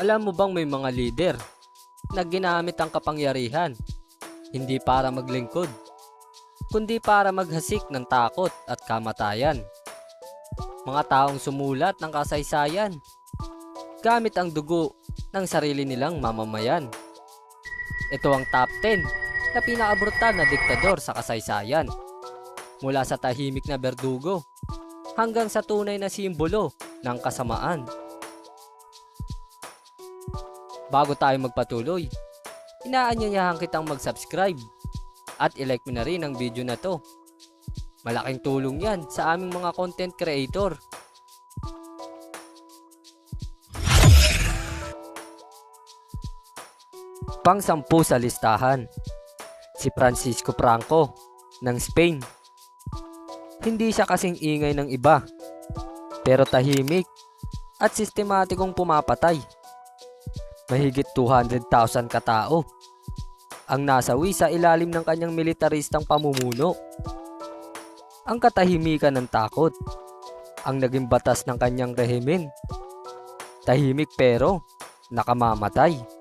Alam mo bang may mga leader na ginamit ang kapangyarihan hindi para maglingkod, kundi para maghasik ng takot at kamatayan. Mga taong sumulat ng kasaysayan gamit ang dugo ng sarili nilang mamamayan. Ito ang top 10 na pinakabrutal na diktador sa kasaysayan. Mula sa tahimik na berdugo hanggang sa tunay na simbolo ng kasamaan. Bago tayo magpatuloy, inaanyayahan kitang mag-subscribe at ilike mo na rin ang video na to. Malaking tulong yan sa aming mga content creator. Pang-sampu sa listahan, si Francisco Franco ng Spain. Hindi siya kasing ingay ng iba, pero tahimik at sistematikong pumapatay. Mahigit 200,000 katao ang nasawi sa ilalim ng kanyang militaristang pamumuno. Ang katahimikan ng takot ang naging batas ng kanyang rehimen. Tahimik pero nakamamatay.